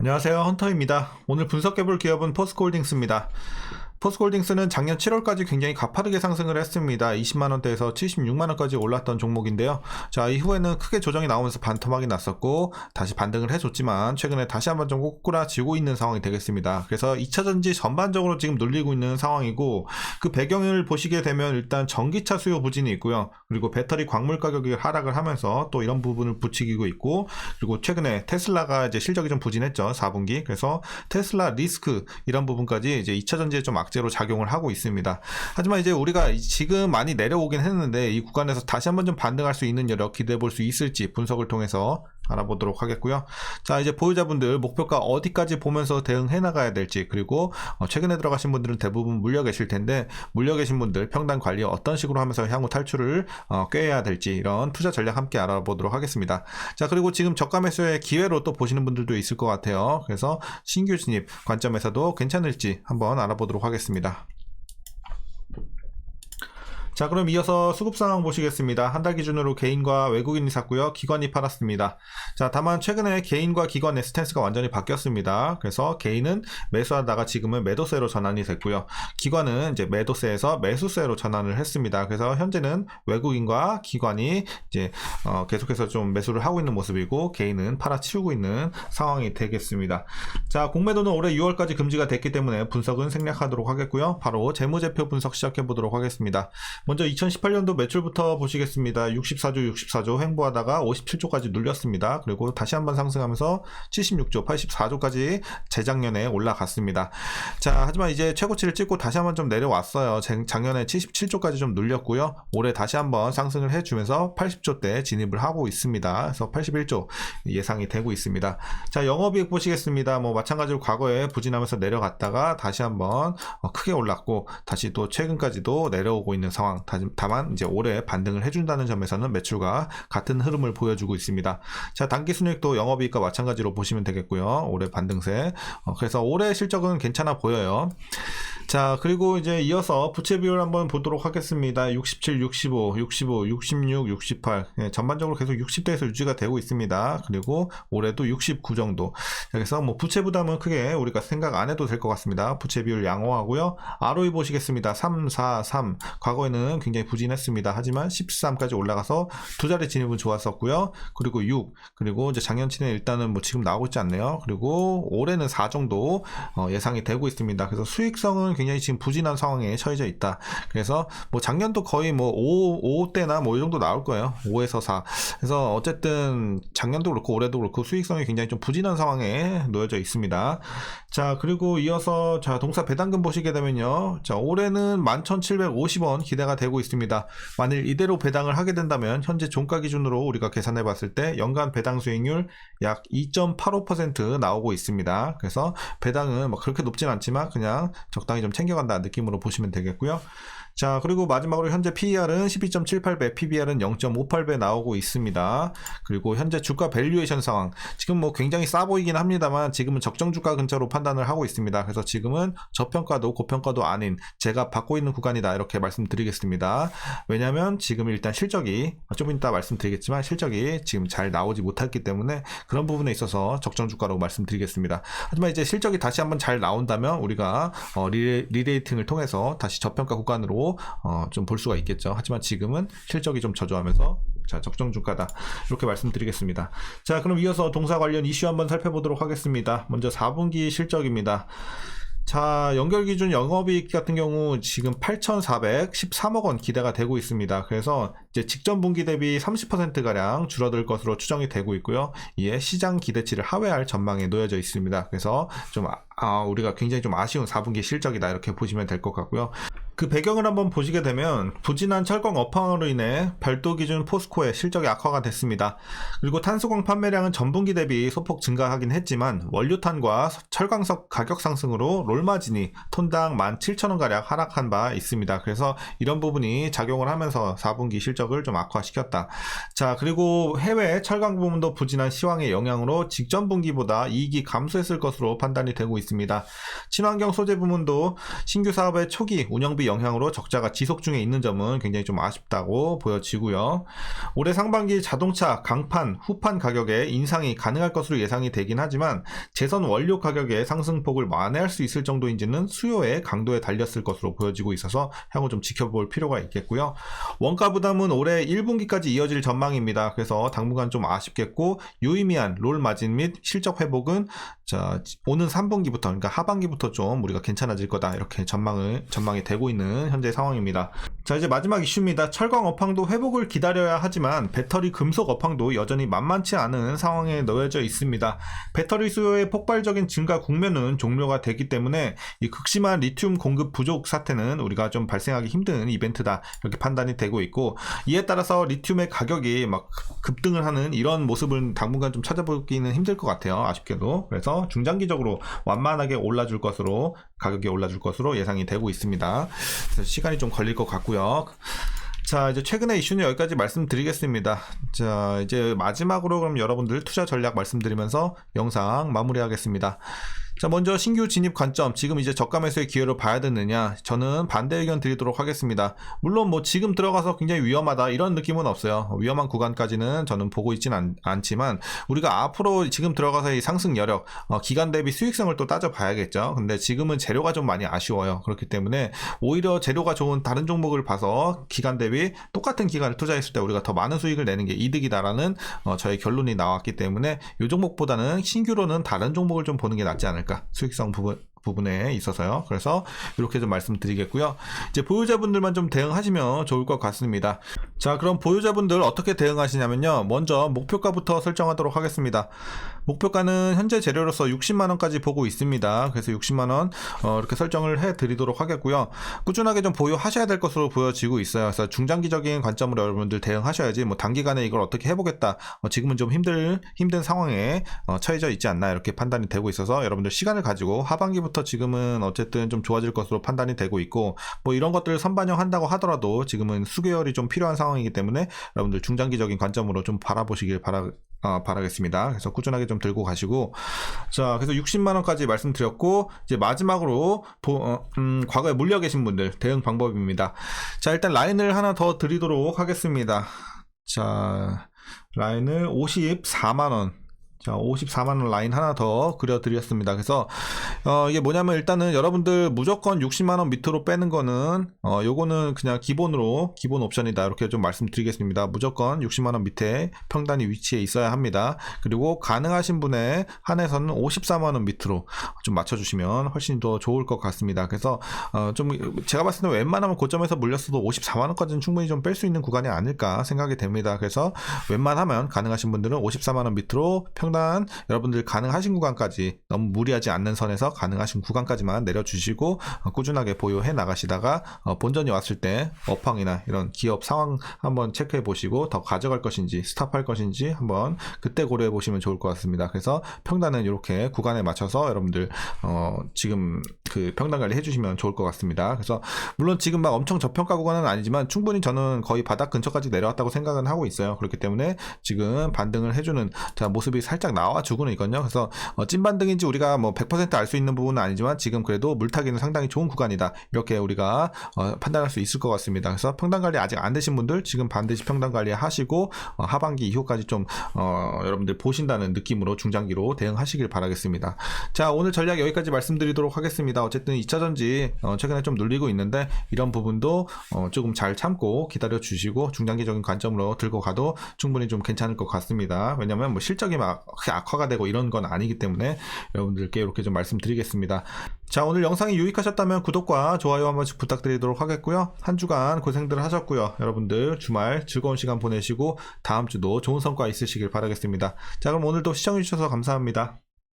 안녕하세요 헌터입니다. 오늘 분석해볼 기업은 포스코홀딩스입니다. 포스코홀딩스는 작년 7월까지 굉장히 가파르게 상승을 했습니다. 20만 원대에서 76만 원까지 올랐던 종목인데요. 자 이후에는 크게 조정이 나오면서 반토막이 났었고 다시 반등을 해줬지만 최근에 다시 한번 좀 꼬꾸라지고 있는 상황이 되겠습니다. 그래서 2차전지 전반적으로 지금 눌리고 있는 상황이고 그 배경을 보시게 되면 일단 전기차 수요 부진이 있고요. 그리고 배터리 광물 가격이 하락을 하면서 또 이런 부분을 부추기고 있고 그리고 최근에 테슬라가 이제 실적이 좀 부진했죠. 4분기. 그래서 테슬라 리스크 이런 부분까지 이제 2차 전지에 좀 악재로 작용을 하고 있습니다. 하지만 이제 우리가 지금 많이 내려오긴 했는데 이 구간에서 다시 한번 좀 반등할 수 있는 여력 기대해 볼 수 있을지 분석을 통해서 알아보도록 하겠고요. 자, 이제 보유자분들 목표가 어디까지 보면서 대응해 나가야 될지 그리고 어, 최근에 들어가신 분들은 대부분 물려 계실 텐데 물려 계신 분들 평단 관리 어떤 식으로 하면서 향후 탈출을 어, 꾀해야 될지 이런 투자 전략 함께 알아보도록 하겠습니다. 자, 그리고 지금 저가 매수의 기회로 또 보시는 분들도 있을 것 같아요. 그래서 신규 진입 관점에서도 괜찮을지 한번 알아보도록 하겠습니다. 자 그럼 이어서 수급 상황 보시겠습니다. 한 달 기준으로 개인과 외국인이 샀고요. 기관이 팔았습니다. 자 다만 최근에 개인과 기관의 스탠스가 완전히 바뀌었습니다. 그래서 개인은 매수하다가 지금은 매도세로 전환이 됐고요. 기관은 이제 매도세에서 매수세로 전환을 했습니다. 그래서 현재는 외국인과 기관이 이제 어, 계속해서 좀 매수를 하고 있는 모습이고 개인은 팔아치우고 있는 상황이 되겠습니다. 자 공매도는 올해 6월까지 금지가 됐기 때문에 분석은 생략하도록 하겠고요. 바로 재무제표 분석 시작해 보도록 하겠습니다. 먼저 2018년도 매출부터 보시겠습니다. 64조, 64조 횡보하다가 57조까지 눌렸습니다. 그리고 다시 한번 상승하면서 76조, 84조까지 재작년에 올라갔습니다. 자, 하지만 이제 최고치를 찍고 다시 한번 좀 내려왔어요. 작- 작년에 77조까지 좀 눌렸고요. 올해 다시 한번 상승을 해주면서 80조대 진입을 하고 있습니다. 그래서 81조 예상이 되고 있습니다. 자, 영업이익 보시겠습니다. 뭐 마찬가지로 과거에 부진하면서 내려갔다가 다시 한번 어, 크게 올랐고 다시 또 최근까지도 내려오고 있는 상황. 다- 다만 이제 올해 반등을 해준다는 점에서는 매출과 같은 흐름을 보여주고 있습니다. 자, 단기 순이익도 영업이익과 마찬가지로 보시면 되겠고요. 올해 반등세. 어, 그래서 올해 실적은 괜찮아 보여요. 자, 그리고 이제 이어서 부채 비율 한번 보도록 하겠습니다. 67, 65, 65, 66, 68. 예, 전반적으로 계속 60대에서 유지가 되고 있습니다. 그리고 올해도 69 정도. 그래서 뭐 부채 부담은 크게 우리가 생각 안 해도 될 것 같습니다. 부채 비율 양호하고요. ROE 보시겠습니다. 3, 4, 3. 과거에는 굉장히 부진했습니다. 하지만 13까지 올라가서 두 자리 진입은 좋았었고요. 그리고 6. 그리고 이제 작년치는 일단은 뭐 지금 나오고 있지 않네요. 그리고 올해는 4 정도 어, 예상이 되고 있습니다. 그래서 수익성은 굉장히 지금 부진한 상황에 처해져 있다. 그래서 뭐 작년도 거의 뭐 5, 5대나 뭐 이 정도 나올 거예요. 5에서 4. 그래서 어쨌든 작년도 그렇고 올해도 그렇고 수익성이 굉장히 좀 부진한 상황에 놓여져 있습니다. 자, 그리고 이어서 자, 동사 배당금 보시게 되면요. 자, 올해는 11,750원 기대가 되고 있습니다. 만일 이대로 배당을 하게 된다면 현재 종가 기준으로 우리가 계산해 봤을 때 연간 배당 수익률 약 2.85% 나오고 있습니다. 그래서 배당은 뭐 그렇게 높진 않지만 그냥 적당히 좀 챙겨간다는 느낌으로 보시면 되겠고요. 자, 그리고 마지막으로 현재 PER은 12.78배, PBR은 0.58배 나오고 있습니다. 그리고 현재 주가 밸류에이션 상황. 지금 뭐 굉장히 싸 보이긴 합니다만 지금은 적정 주가 근처로 판단을 하고 있습니다. 그래서 지금은 저평가도 고평가도 아닌 제가 받고 있는 구간이다. 이렇게 말씀드리겠습니다. 왜냐면 지금 일단 실적이 좀 이따 말씀드리겠지만 실적이 지금 잘 나오지 못했기 때문에 그런 부분에 있어서 적정 주가라고 말씀드리겠습니다. 하지만 이제 실적이 다시 한번 잘 나온다면 우리가 어, 리레, 리레이팅을 통해서 다시 저평가 구간으로 어, 좀 볼 수가 있겠죠. 하지만 지금은 실적이 좀 저조하면서 자 적정 주가다 이렇게 말씀드리겠습니다. 자 그럼 이어서 동사 관련 이슈 한번 살펴보도록 하겠습니다. 먼저 4분기 실적입니다. 자, 연결 기준 영업이익 같은 경우 지금 8,413억 원 기대가 되고 있습니다. 그래서 이제 직전 분기 대비 30%가량 줄어들 것으로 추정이 되고 있고요. 이에 시장 기대치를 하회할 전망에 놓여져 있습니다. 그래서 좀 아, 아, 우리가 굉장히 좀 아쉬운 4분기 실적이다 이렇게 보시면 될 것 같고요. 그 배경을 한번 보시게 되면 부진한 철강 업황으로 인해 별도 기준 포스코의 실적이 악화가 됐습니다. 그리고 탄소광 판매량은 전분기 대비 소폭 증가하긴 했지만 원료탄과 철광석 가격 상승으로 롤마진이 톤당 17,000원가량 하락한 바 있습니다. 그래서 이런 부분이 작용을 하면서 4분기 실적을 좀 악화시켰다. 자, 그리고 해외 철강 부문도 부진한 시황의 영향으로 직전 분기보다 이익이 감소했을 것으로 판단이 되고 있습니다. 친환경 소재 부문도 신규 사업의 초기 운영비 영향으로 적자가 지속 중에 있는 점은 굉장히 좀 아쉽다고 보여지고요. 올해 상반기 자동차 강판, 후판 가격에 인상이 가능할 것으로 예상이 되긴 하지만 재선 원료 가격의 상승폭을 만회할 수 있을 정도인지는 수요의 강도에 달렸을 것으로 보여지고 있어서 향후 좀 지켜볼 필요가 있겠고요. 원가 부담은 올해 1분기까지 이어질 전망입니다. 그래서 당분간 좀 아쉽겠고 유의미한 롤 마진 및 실적 회복은 자, 오는 3분기부터 그러니까 하반기부터 좀 우리가 괜찮아질 거다 이렇게 전망을 전망이 되고 있는 현재 상황입니다. 자 이제 마지막 이슈입니다. 철강 업황도 회복을 기다려야 하지만 배터리 금속 업황도 여전히 만만치 않은 상황에 놓여져 있습니다. 배터리 수요의 폭발적인 증가 국면은 종료가 됐기 때문에 이 극심한 리튬 공급 부족 사태는 우리가 좀 발생하기 힘든 이벤트다 이렇게 판단이 되고 있고 이에 따라서 리튬의 가격이 막 급등을 하는 이런 모습은 당분간 좀 찾아보기는 힘들 것 같아요. 아쉽게도 그래서 중장기적으로 완만하게 올라줄 것으로 가격이 올라줄 것으로 예상이 되고 있습니다. 시간이 좀 걸릴 것 같고요. 자, 이제 최근의 이슈는 여기까지 말씀드리겠습니다. 자, 이제 마지막으로 그럼 여러분들 투자 전략 말씀드리면서 영상 마무리하겠습니다. 자, 먼저 신규 진입 관점, 지금 이제 저가 매수의 기회로 봐야 되느냐? 저는 반대 의견 드리도록 하겠습니다. 물론 뭐 지금 들어가서 굉장히 위험하다 이런 느낌은 없어요. 위험한 구간까지는 저는 보고 있진 않, 않지만 우리가 앞으로 지금 들어가서 이 상승 여력, 어, 기간 대비 수익성을 또 따져 봐야겠죠. 근데 지금은 재료가 좀 많이 아쉬워요. 그렇기 때문에 오히려 재료가 좋은 다른 종목을 봐서 기간 대비 똑같은 기간을 투자했을 때 우리가 더 많은 수익을 내는 게 이득이다라는 어, 저의 결론이 나왔기 때문에 이 종목보다는 신규로는 다른 종목을 좀 보는 게 낫지 않을까. 수익성 부분 부분에 있어서요. 그래서 이렇게 좀 말씀드리겠고요. 이제 보유자분들만 좀 대응하시면 좋을 것 같습니다. 자, 그럼 보유자분들 어떻게 대응하시냐면요. 먼저 목표가부터 설정하도록 하겠습니다. 목표가는 현재 재료로서 60만 원까지 보고 있습니다. 그래서 60만 원 어, 이렇게 설정을 해 드리도록 하겠고요. 꾸준하게 좀 보유하셔야 될 것으로 보여지고 있어요. 그래서 중장기적인 관점으로 여러분들 대응하셔야지 뭐 단기간에 이걸 어떻게 해보겠다. 어, 지금은 좀 힘들 힘든 상황에 어, 처해져 있지 않나 이렇게 판단이 되고 있어서 여러분들 시간을 가지고 하반기부터 지금은 어쨌든 좀 좋아질 것으로 판단이 되고 있고 뭐 이런 것들을 선반영한다고 하더라도 지금은 수개월이 좀 필요한 상황이기 때문에 여러분들 중장기적인 관점으로 좀 바라보시길 바라 어, 바라겠습니다. 그래서 꾸준하게 좀 들고 가시고 자 그래서 60만 원까지 말씀드렸고 이제 마지막으로 보, 어, 음, 과거에 물려 계신 분들 대응 방법입니다. 자 일단 라인을 하나 더 드리도록 하겠습니다. 자 라인을 54만 원. 자, 54만원 라인 하나 더 그려드렸습니다. 그래서, 어, 이게 뭐냐면 일단은 여러분들 무조건 60만원 밑으로 빼는 거는, 어, 요거는 그냥 기본으로, 기본 옵션이다. 이렇게 좀 말씀드리겠습니다. 무조건 60만원 밑에 평단이 위치해 있어야 합니다. 그리고 가능하신 분에 한해서는 54만원 밑으로 좀 맞춰주시면 훨씬 더 좋을 것 같습니다. 그래서, 어, 좀, 제가 봤을 때 웬만하면 고점에서 물렸어도 54만원까지는 충분히 좀 뺄 수 있는 구간이 아닐까 생각이 됩니다. 그래서 웬만하면 가능하신 분들은 54만원 밑으로 평 평단 여러분들 가능하신 구간까지 너무 무리하지 않는 선에서 가능하신 구간까지만 내려주시고 어, 꾸준하게 보유해 나가시다가 어, 본전이 왔을 때 업황이나 이런 기업 상황 한번 체크해 보시고 더 가져갈 것인지 스탑할 것인지 한번 그때 고려해 보시면 좋을 것 같습니다. 그래서 평단은 이렇게 구간에 맞춰서 여러분들 어 지금 그 평단 관리 해주시면 좋을 것 같습니다. 그래서 물론 지금 막 엄청 저평가 구간은 아니지만 충분히 저는 거의 바닥 근처까지 내려왔다고 생각은 하고 있어요. 그렇기 때문에 지금 반등을 해주는 자 모습이 살 살짝 나와주고는 있거든요. 그래서 어, 찐 반등인지 우리가 뭐 100%알 수 있는 부분은 아니지만 지금 그래도 물타기는 상당히 좋은 구간이다. 이렇게 우리가 어, 판단할 수 있을 것 같습니다. 그래서 평단 관리 아직 안 되신 분들 지금 반드시 평단 관리 하시고 어, 하반기 이후까지 좀 어, 여러분들 보신다는 느낌으로 중장기로 대응하시길 바라겠습니다. 자 오늘 전략 여기까지 말씀드리도록 하겠습니다. 어쨌든 2차전지 어, 최근에 좀 눌리고 있는데 이런 부분도 어, 조금 잘 참고 기다려 주시고 중장기적인 관점으로 들고 가도 충분히 좀 괜찮을 것 같습니다. 왜냐면 뭐 실적이 막 크게 악화가 되고 이런 건 아니기 때문에 여러분들께 이렇게 좀 말씀드리겠습니다. 자, 오늘 영상이 유익하셨다면 구독과 좋아요 한 번씩 부탁드리도록 하겠고요. 한 주간 고생들 하셨고요. 여러분들 주말 즐거운 시간 보내시고 다음 주도 좋은 성과 있으시길 바라겠습니다. 자, 그럼 오늘도 시청해주셔서 감사합니다.